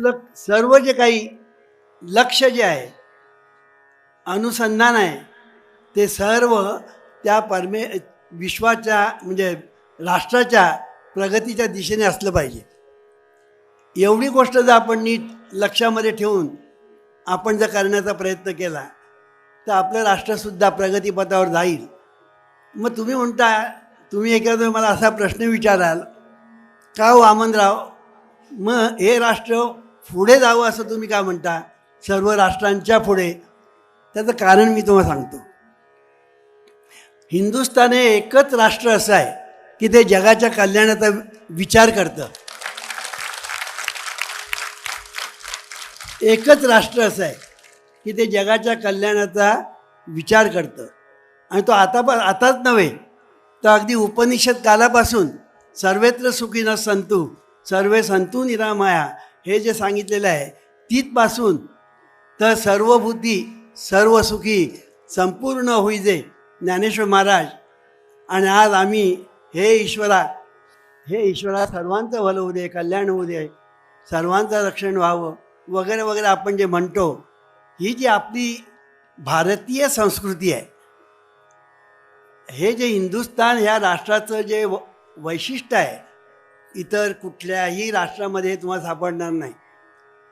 आपलं सर्व जे काही लक्ष जे आहे अनुसंधान आहे ते सर्व त्या परमे विश्वाच्या म्हणजे राष्ट्राच्या प्रगतीच्या दिशेने असलं पाहिजे. एवढी गोष्ट जर आपण नीट लक्षामध्ये ठेवून आपण जर करण्याचा प्रयत्न केला तर आपलं राष्ट्रसुद्धा प्रगतीपथावर जाईल. मग तुम्ही म्हणता तुम्ही एखादा मला असा प्रश्न विचाराल का हो वामनराव मग हे राष्ट्र पुढे जावं असं तुम्ही का म्हणता? सर्व राष्ट्रांच्या पुढे. त्याचं कारण मी तुम्हाला सांगतो. हिंदुस्थान हे एकच राष्ट्र असं आहे की ते जगाच्या कल्याणाचा विचार करतं. एकच राष्ट्र असं आहे की ते जगाच्या कल्याणाचा विचार करतं. आणि तो आता आताच नव्हे तर अगदी उपनिषद कालापासून सर्वत्र सुखी न संतू सर्वे संतू निरामाया हे जे सांगितलेलं आहे तिथपासून तर सर्व बुद्धी सर्व सुखी संपूर्ण होईजे ज्ञानेश्वर महाराज. आणि आज आम्ही हे ईश्वरा हे ईश्वरा सर्वांचं भलं होऊ दे कल्याण होऊ दे सर्वांचं रक्षण व्हावं वगैरे वगैरे आपण जे म्हणतो ही जी आपली भारतीय संस्कृती आहे हे जे हिंदुस्थान ह्या राष्ट्राचं जे व वैशिष्ट्य आहे इतर कुठल्याही राष्ट्रामध्ये तुम्हाला सापडणार नाही.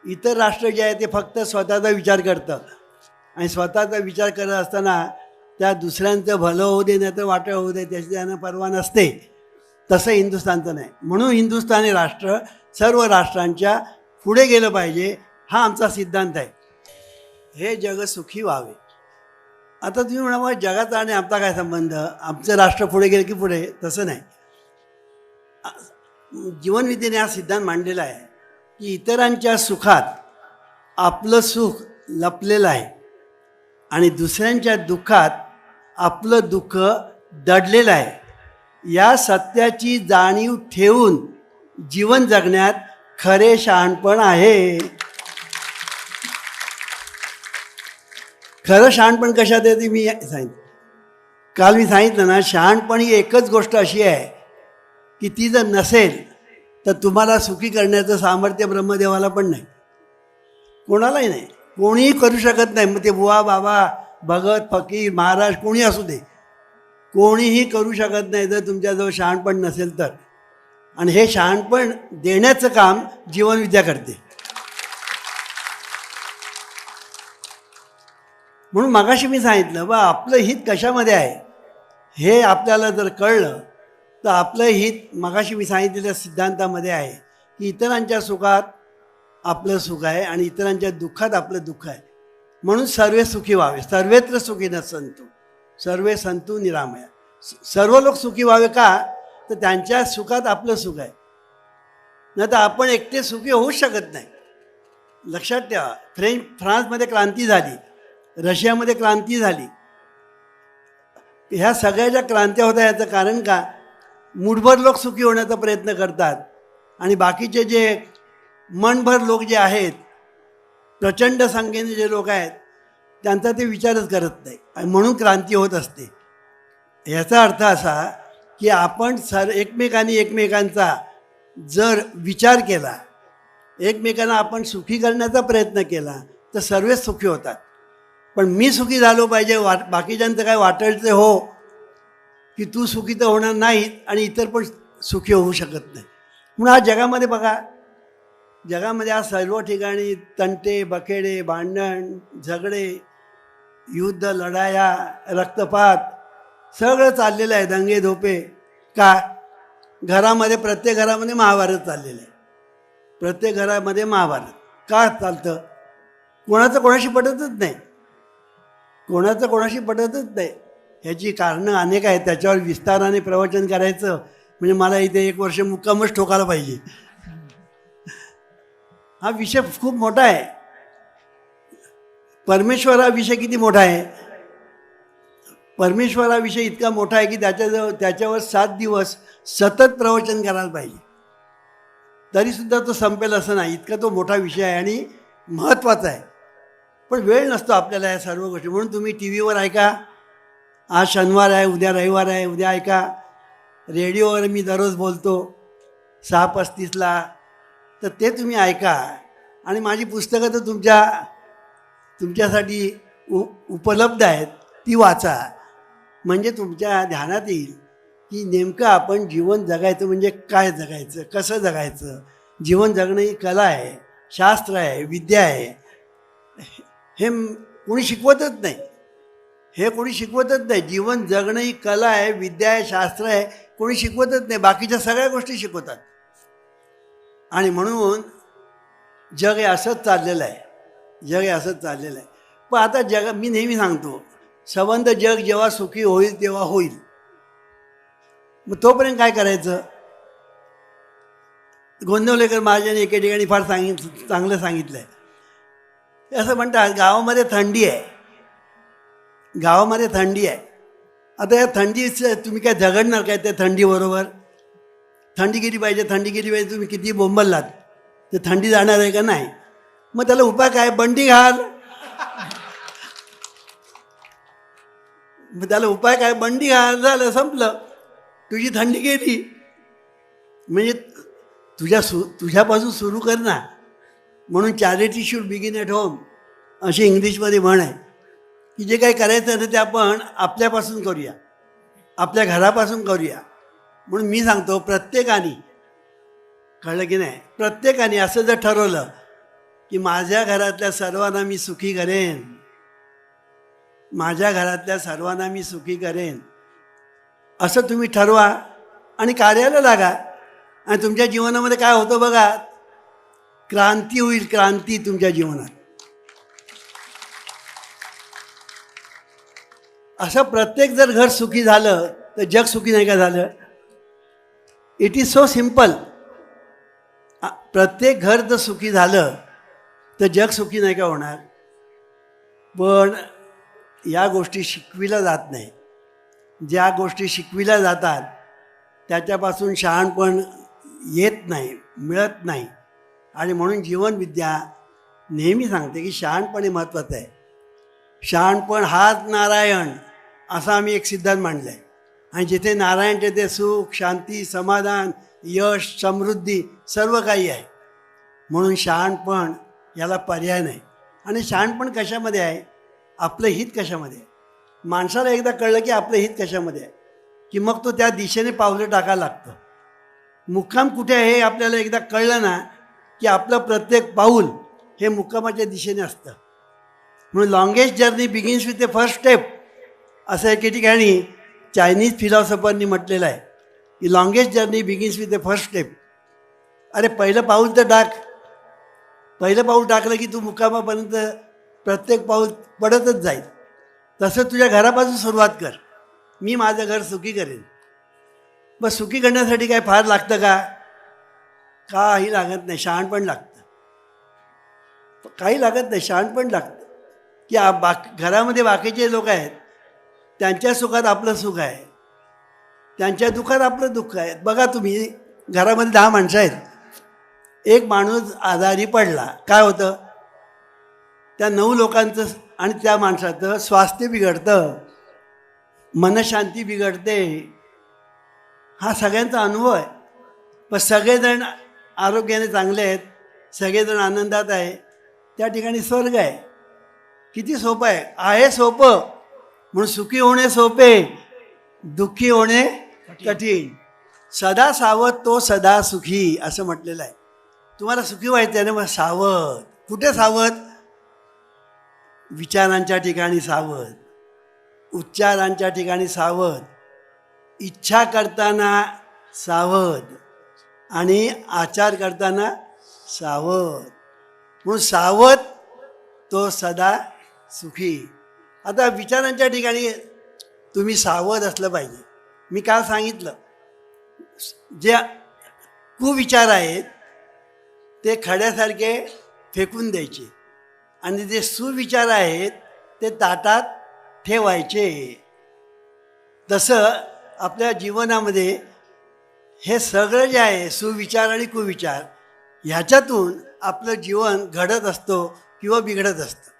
इतर राष्ट्र जे आहे ते फक्त स्वतःचा विचार करतं आणि स्वतःचा विचार करत असताना त्या दुसऱ्यांचं भलं होऊ दे नाही तर वाटं होऊ दे त्याची त्यांना परवा नसते. तसं हिंदुस्थानचं नाही. म्हणून हिंदुस्थानी राष्ट्र सर्व राष्ट्रांच्या पुढे गेलं पाहिजे हा आमचा सिद्धांत आहे. हे जग सुखी व्हावे. आता तुम्ही म्हणा मग जगाचा आणि आमचा काय संबंध? आमचं राष्ट्र पुढे गेलं की पुढे? तसं नाही. जीवनविद्येने हा सिद्धांत मांडलेला आहे की इतरांच्या सुखात आपलं सुख लपलेलं आहे आणि दुसऱ्यांच्या दुःखात आपलं दुःख दडलेलं आहे. या सत्याची जाणीव ठेवून जीवन जगण्यात खरे शहाणपण आहे. खरं शहाणपण कशात आहे मी सांगितलं. काल मी सांगितलं ना शहाणपण ही एकच गोष्ट अशी आहे की ती जर नसेल तर तुम्हाला सुखी करण्याचं सामर्थ्य ब्रह्मदेवाला पण नाही. कोणालाही नाही. कोणीही करू शकत नाही. मग ते बुवा बाबा भगत फकीर महाराज कोणी असू दे. कोणीही करू शकत नाही जर तुमच्याजवळ शहाणपण नसेल तर. आणि हे शहाणपण देण्याचं काम जीवनविद्या करते. म्हणून मागाशी मी सांगितलं बा आपलं हित कशामध्ये आहे? हे आपल्याला जर कळलं तर आपलं हित मगाशी मी सांगितलेल्या सिद्धांतामध्ये आहे की इतरांच्या सुखात आपलं सुख आहे आणि इतरांच्या दुःखात आपलं दुःख आहे. म्हणून सर्वे सुखी व्हावे. सर्वेत्र सुखी न संतू. सर्वे संतू निरामया. सर्व लोक सुखी व्हावे का? तर त्यांच्या सुखात आपलं सुख आहे. नाही तर आपण एकटे सुखी होऊ शकत नाही. लक्षात ठेवा. फ्रेंच फ्रान्समध्ये क्रांती झाली. रशियामध्ये क्रांती झाली. ह्या सगळ्या ज्या क्रांत्या होत्या याचं कारण का? मुठभर लोक सुखी होण्याचा प्रयत्न करतात. आणि बाकीचे जे मनभर लोक जे आहेत प्रचंड संख्येने जे लोक आहेत त्यांचा ते विचारच करत नाही. आणि म्हणून क्रांती होत असते. याचा अर्थ असा की आपण सर एकमेकांनी एकमेकांचा जर विचार केला एकमेकांना आपण सुखी करण्याचा प्रयत्न केला तर सर्वच सुखी होतात. पण मी सुखी झालो पाहिजे वाट बाकीच्यांचं काय वाटायचं हो की तू सुखी तर होणार नाहीत आणि इतर पण सुखी होऊ शकत नाही. म्हणून आज जगामध्ये बघा जगामध्ये आज सर्व ठिकाणी तंटे बखेडे भांडण झगडे युद्ध लढाया रक्तपात सगळं चाललेलं आहे दंगे धोपे. का? घरामध्ये प्रत्येक घरामध्ये महाभारत चाललेलं आहे. प्रत्येक घरामध्ये महाभारत. का चालतं? कोणाचं कोणाशी पटतच नाही. कोणाचं कोणाशी पटतच नाही. ह्याची कारणं अनेक आहेत. त्याच्यावर विस्ताराने प्रवचन करायचं म्हणजे मला इथे एक वर्ष मुक्कामच ठोकायला पाहिजे. हा विषय खूप मोठा आहे. परमेश्वर हा विषय किती मोठा आहे? परमेश्वर हा विषय इतका मोठा आहे की त्याच्याजवळ त्याच्यावर सात दिवस सतत प्रवचन करायला पाहिजे. तरीसुद्धा तो संपेल असं नाही. इतका तो मोठा विषय आहे आणि महत्त्वाचा आहे. पण वेळ नसतो आपल्याला या सर्व गोष्टी. म्हणून तुम्ही टी व्हीवर ऐका. आज शनिवार आहे उद्या रविवार आहे उद्या ऐका रेडिओवर मी दररोज बोलतो सहा पस्तीसला. तर ते तुम्ही ऐका. आणि माझी पुस्तकं तर तुमच्या तुमच्यासाठी उ उपलब्ध आहेत ती वाचा. म्हणजे तुमच्या ध्यानात येईल की नेमकं आपण जीवन जगायचं म्हणजे काय जगायचं कसं जगायचं? जीवन जगणं ही कला आहे शास्त्र आहे विद्या आहे. हे कोणी शिकवतच नाही. हे कोणी शिकवतच नाही. जीवन जगणं ही कला आहे विद्या आहे शास्त्र आहे कोणी शिकवतच नाही. बाकीच्या सगळ्या गोष्टी शिकवतात. आणि म्हणून जग हे असंच चाललेलं आहे. जग हे असंच चाललेलं आहे. पण आता जग मी नेहमी सांगतो संबंध जग जेव्हा सुखी होईल तेव्हा होईल. मग तोपर्यंत काय करायचं? गोंदवलेकर महाराजांनी एके ठिकाणी फार सांगित चांगलं सांगितलं आहे असं म्हणतात गावामध्ये थंडी आहे. गावामध्ये थंडी आहे. आता या थंडीचं तुम्ही काय झगडणार काय त्या थंडीबरोबर? थंडी गेली पाहिजे थंडी गेली पाहिजे तुम्ही किती बोंबललात? ते थंडी जाणार आहे का नाही? मग त्याला उपाय काय? बंडी घाल. मग त्याला उपाय काय? बंडी घाल. झालं संपलं. तुझी थंडी गेली. म्हणजे तुझ्या सु तुझ्यापासून सुरू कर ना. म्हणून charity should begin at home अशी इंग्लिशमध्ये म्हण आहे. की जे काही करायचं ना ते आपण आपल्यापासून करूया. आपल्या घरापासून करूया. म्हणून मी सांगतो प्रत्येकाने कळलं की नाही? प्रत्येकाने असं जर ठरवलं की माझ्या घरातल्या सर्वांना मी सुखी करेन माझ्या घरातल्या सर्वांना मी सुखी करेन असं तुम्ही ठरवा आणि कार्याला लागा. आणि तुमच्या जीवनामध्ये काय होतं बघा? क्रांती होईल क्रांती तुमच्या जीवनात. असं प्रत्येक जर घर सुखी झालं तर जग सुखी नाही का झालं? इट इज सो सिंपल प्रत्येक घर जर सुखी झालं तर जग सुखी नाही का होणार? पण या गोष्टी शिकविल्या जात नाही. ज्या गोष्टी शिकविल्या जातात त्याच्यापासून शहाणपण येत नाही मिळत नाही. आणि म्हणून जीवनविद्या नेहमी सांगते की शहाणपण हे महत्त्वाचं आहे. शहाणपण हाच नारायण. असा आम्ही एक सिद्धांत मांडला आहे आणि जिथे नारायण तेथे सुख शांती समाधान यश समृद्धी सर्व काही आहे. म्हणून शहाणपण याला पर्याय नाही. आणि शहाणपण कशामध्ये आहे? आपलं हित कशामध्ये आहे? माणसाला एकदा कळलं की आपलं हित कशामध्ये आहे? की मग तो त्या दिशेने पावलं टाकायला लागतं. मुक्काम कुठे आहे हे आपल्याला एकदा कळलं ना की आपलं प्रत्येक पाऊल हे मुक्कामाच्या दिशेने असतं. म्हणून longest journey begins with the first step असं एके ठिकाणी चायनीज फिलॉसॉफरनी म्हटलेलं आहे की longest journey begins with the first step अरे पहिलं पाऊल तर टाक पहिलं पाऊल टाकलं की तू मुक्कामापर्यंत प्रत्येक पाऊल पडतच जाईल. तसं तुझ्या घरापासून सुरुवात कर. मी माझं घर सुखी करेन. मग सुखी करण्यासाठी काय फार लागतं का? काही लागत नाही शहाणपण लागतं. काही लागत नाही शहाणपण लागतं. की बाक घरामध्ये बाकीचे लोक आहेत त्यांच्या सुखात आपलं सुख आहे. त्यांच्या दुःखात आपलं दुःख आहे. बघा तुम्ही घरामध्ये दहा माणसं आहेत. एक माणूस आजारी पडला. काय होतं? त्या नऊ लोकांचं आणि त्या माणसाचं स्वास्थ्य बिघडतं. मनशांती बिघडते. हा सगळ्यांचा अनुभव आहे. पण सगळेजण आरोग्याने चांगले आहेत. सगळेजण आनंदात आहे. त्या ठिकाणी स्वर्ग आहे. किती सोपं आहे. आहे सोपं. म्हणून सुखी होणे सोपे दुःखी होणे कठीण. सदा सावध तो सदा सुखी असं म्हटलेलं आहे. तुम्हाला सुखी व्हायचं आहे ना मग सावध. कुठे सावध? विचारांच्या ठिकाणी सावध. उच्चारांच्या ठिकाणी सावध. इच्छा करताना सावध. आणि आचार करताना सावध. म्हणून सावध तो सदा सुखी. आता विचारांच्या ठिकाणी तुम्ही सावध असलं पाहिजे. मी काल सांगितलं जे कुविचार आहेत ते खड्यासारखे फेकून द्यायचे. आणि जे सुविचार आहेत ते ताटात ठेवायचे. तसं आपल्या जीवनामध्ये हे सगळं जे आहे सुविचार आणि कुविचार ह्याच्यातून आपलं जीवन घडत असतो किंवा बिघडत असतं.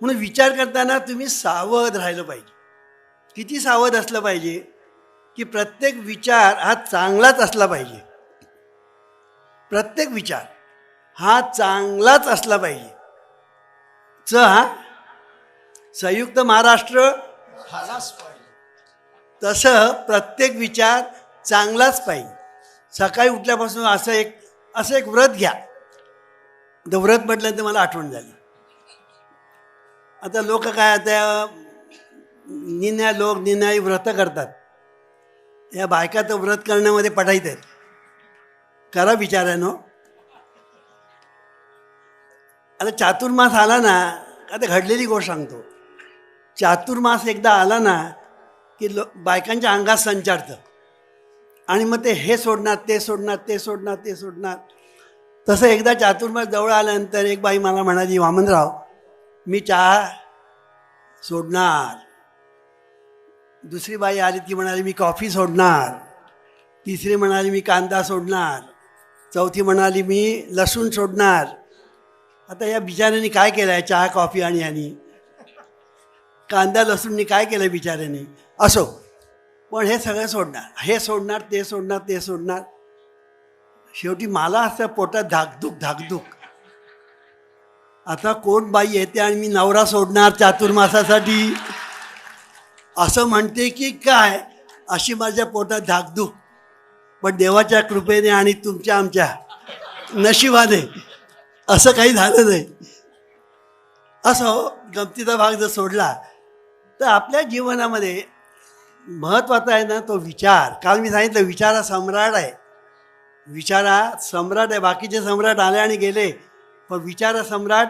म्हणून विचार करताना तुम्ही सावध राहिलं पाहिजे. किती सावध असलं पाहिजे की प्रत्येक विचार हा चांगलाच असला पाहिजे. प्रत्येक विचार हा चांगलाच असला पाहिजे. च हा संयुक्त महाराष्ट्र. तसं प्रत्येक विचार चांगलाच पाहिजे. सकाळी उठल्यापासून असं एक असं एक व्रत घ्या. व्रत म्हटलं तर मला आठवण झाली. आता लोक काय आता निन्या लोक निन्याई व्रत करतात. या बायका तर व्रत करण्यामध्ये पडायत आहेत. करा विचारानो आता चातुर्मास आला ना आता घडलेली गोष्ट सांगतो. चातुर्मास एकदा आला ना की लो बायकांच्या अंगात संचारतं आणि मग ते हे सोडणार ते सोडणार ते सोडणार ते सोडणार. तसं एकदा चातुर्मास जवळ आल्यानंतर एक बाई मला म्हणाली वामनराव मी चहा सोडणार. दुसरी बाई आली ती म्हणाली मी कॉफी सोडणार. तिसरी म्हणाली मी कांदा सोडणार. चौथी म्हणाली मी लसूण सोडणार. आता या बिचाऱ्यांनी काय केलं आहे चहा कॉफी आणि यांनी. कांदा लसूणनी काय केलं बिचाऱ्याने? असो. पण हे सगळं सोडणार. हे सोडणार ते सोडणार ते सोडणार. शेवटी मला असं पोटात धाकधूक धाकधूक. आता कोण बाई येते आणि मी नवरा सोडणार चातुर्मासासाठी? असं म्हणते की काय? अशी माझ्या पोटात धाकधूक. पण देवाच्या कृपेने आणि तुमच्या आमच्या नशिबाने असं काही झालं नाही. असं हो, गमतीचा भाग जर सोडला तर आपल्या जीवनामध्ये महत्त्वाचा आहे ना तो विचार. काल मी सांगितलं विचारा सम्राट आहे. विचारा सम्राट आहे. बाकीचे सम्राट आले आणि गेले. पण विचारसम्राट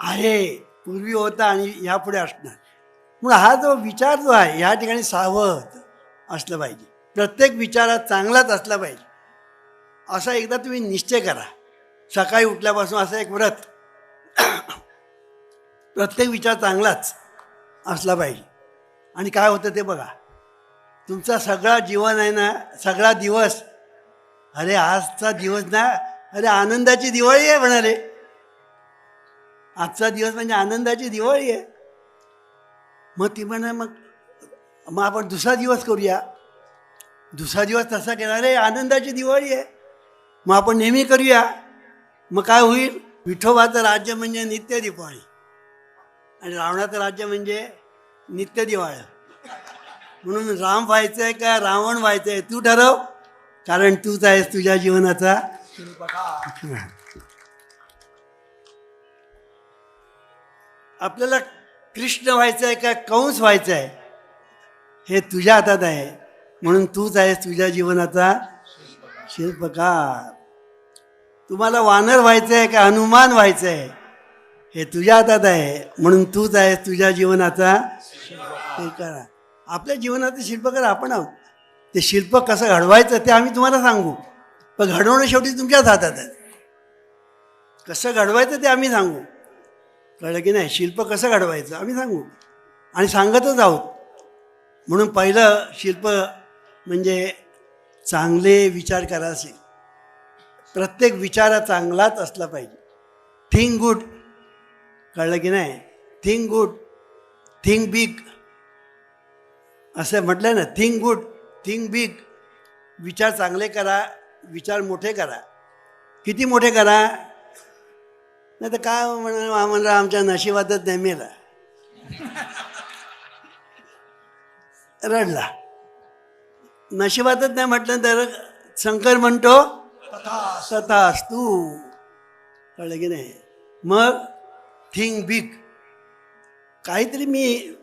आहे पूर्वी होता आणि यापुढे असणार. म्हणून हा जो विचार जो आहे या ठिकाणी सावध असलं पाहिजे. प्रत्येक विचारात चांगलाच असला पाहिजे. असा एकदा तुम्ही निश्चय करा. सकाळी उठल्यापासून असं एक व्रत प्रत्येक विचार चांगलाच असला पाहिजे. आणि काय होतं ते बघा. तुमचा सगळा जीवन आहे ना सगळा दिवस अरे आजचा दिवस ना अरे आनंदाची दिवाळी आहे म्हणाले. आजचा दिवस म्हणजे आनंदाची दिवाळी आहे. मग ती म्हणा मग मग आपण दुसरा दिवस करूया. दुसरा दिवस तसा केला रे आनंदाची दिवाळी आहे. मग आपण नेहमी करूया. मग काय होईल? विठोबाचं राज्य म्हणजे नित्य दिवाळी. आणि रावणाचं राज्य म्हणजे नित्य दिवाळी. म्हणून राम व्हायचं आहे का रावण व्हायचं आहे तू ठरव. कारण तूच आहेस तुझ्या जीवनाचा आपल्याला कृष्ण व्हायचं आहे का कंस व्हायचं आहे हे तुझ्या हातात आहे. म्हणून तूच आहेस तुझ्या जीवनाचा शिल्पकार. तुम्हाला वानर व्हायचं आहे का हनुमान व्हायचं आहे हे तुझ्या हातात आहे. म्हणून तूच आहेस तुझ्या जीवनाचा शिल्पकार. आपल्या जीवनाचं शिल्पकार आपण आहोत. ते शिल्प कसं घडवायचं ते आम्ही तुम्हाला सांगू. पण घडवणं शेवटी तुमच्याच हातात आहे कसं घडवायचं ते आम्ही सांगू. कळलं की नाही? शिल्प कसं घडवायचं आम्ही सांगू. आणि सांगतच आहोत. म्हणून पहिलं शिल्प म्हणजे चांगले विचार करा असेल प्रत्येक विचार चांगलाच असला पाहिजे. थिंक गुड कळलं की नाही? थिंक गुड थिंक बिग असं म्हटलं ना थिंक गुड थिंक बिग विचार चांगले करा. विचार मोठे करा. किती मोठे करा? नाही तर काय म्हणा म्हणलं आमच्या नशिबातच नाही मेला. रडला. नशिबातच नाही म्हटलं तर शंकर म्हणतो तथास तू. कळलं की नाही? मग थिंक बिग. काहीतरी मी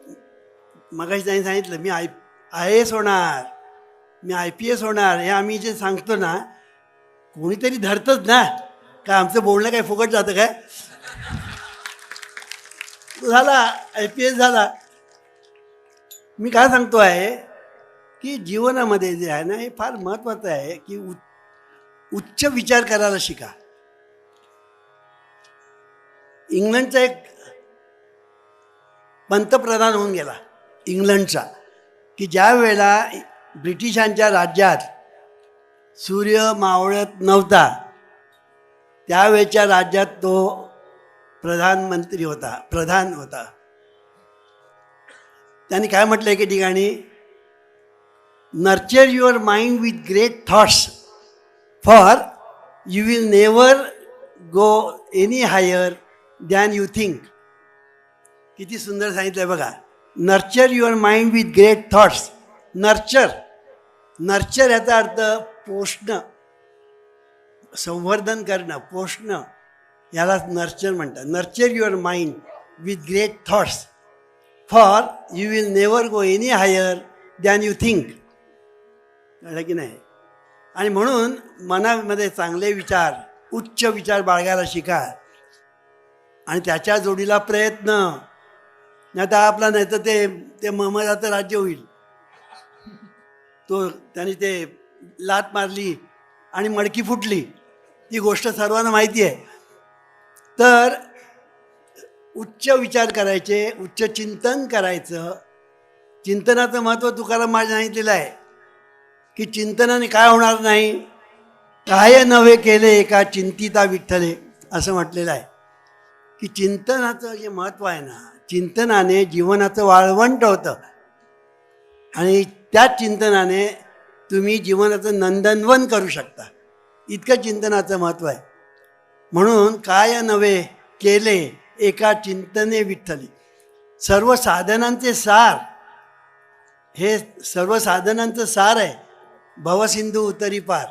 मगाशी त्यांनी सांगितलं मी आय आय एस होणार मी आय पी एस होणार हे आम्ही जे सांगतो ना कोणीतरी धरतच ना. काय आमचं बोलणं काय फुकट जातं काय? झाला आय पी एस झाला. मी काय सांगतो आहे की जीवनामध्ये जे आहे ना हे फार महत्त्वाचं आहे की उ उच्च विचार करायला शिका. इंग्लंडचा एक पंतप्रधान होऊन गेला इंग्लंडचा की ज्या वेळेला ब्रिटिशांच्या राज्यात सूर्य मावळत नव्हता. त्यावेळच्या राज्यात तो प्रधानमंत्री होता प्रधान होता. त्यांनी काय म्हटलं एके ठिकाणी? Nurture your mind with great thoughts for you will never go any higher than you think किती सुंदर सांगितलंय बघा. Nurture your mind with great thoughts nurture nurture याचा अर्थ पोषणं संवर्धन करणं पोषणं. याला नर्चर म्हणतात. Nurture your mind with great thoughts. For you will never go any higher than you think. कळलं की नाही? आणि म्हणून मनामध्ये चांगले विचार उच्च विचार बाळगायला शिका. आणि त्याच्या जोडीला प्रयत्न. नाही तर आपला नाही तर ते ते महमदाचं राज्य होईल. तो त्याने ते लात मारली आणि मडकी फुटली. ती गोष्ट सर्वांना माहिती आहे. तर उच्च विचार करायचे उच्च चिंतन करायचं. चिंतनाचं महत्त्व तुकाराम माझ्या सांगितलेलं आहे की चिंतनाने काय होणार नाही. काय नव्हे केले एका चिंतिता विठ्ठले असं म्हटलेलं आहे. की चिंतनाचं जे महत्त्व आहे ना चिंतनाने जीवनाचं वाळवंट होतं. आणि त्या चिंतनाने तुम्ही जीवनाचं नंदनवन करू शकता. इतकं चिंतनाचं महत्त्व आहे. म्हणून काय नव्हे केले एका चिंतने विठ्ठली. सर्व साधनांचे सार हे सर्व साधनांचं सार आहे. भवसिंधू उतरी पार.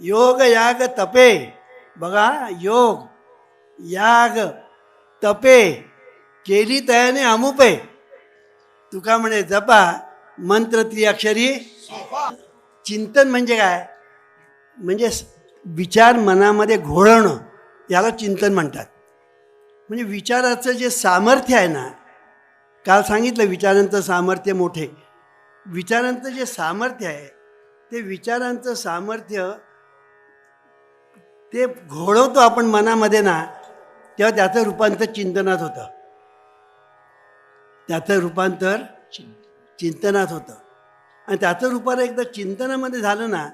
योग याग तपे. बघा योग याग तपे केली तयाने अमुपे. तुका म्हणे जपा मंत्र त्रिअक्षरी चिंतन म्हणजे काय? म्हणजे विचार मनामध्ये घोळवणं याला चिंतन म्हणतात. म्हणजे विचाराचं जे सामर्थ्य आहे ना काल सांगितलं विचारांचं सामर्थ्य मोठे. विचारांचं जे सामर्थ्य आहे ते विचारांचं सामर्थ्य ते घोळवतो आपण मनामध्ये ना तेव्हा त्याचं रूपांतर चिंतनात होतं. त्याचं रूपांतर चिंतनात होतं. आणि त्याचं रूपांतर एकदा चिंतनामध्ये झालं ना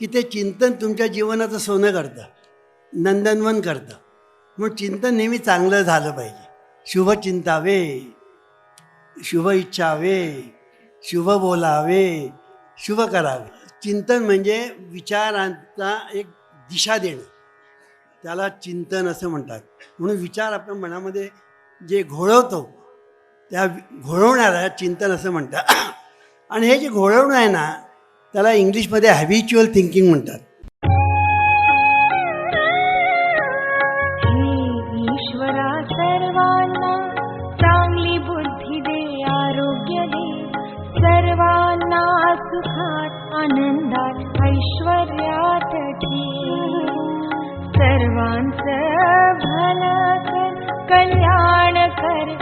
की ते चिंतन तुमच्या जीवनाचं सोनं करतं. नंदनवन करतं. म्हणून चिंतन नेहमी चांगलं झालं पाहिजे. शुभ चिंतावे शुभ इच्छावे शुभ बोलावे शुभ करावे. चिंतन म्हणजे विचारांचा एक दिशा देणं. त्याला चिंतन असं म्हणतात. म्हणून विचार आपण मनामध्ये जे घोळवतो त्या घोळवणारा चिंतन असं म्हणतात. आणि हे जे घोळवणं आहे ना त्याला इंग्लिशमध्ये हॅबिच्युअल थिंकिंग म्हणतात. ईश्वरा सर्वांना चांगली बुद्धी दे आरोग्य दे. सर्वांना सुखात आनंदात ऐश्वर्यात ठेव सर्वांचं भलं कर कल्याण कर.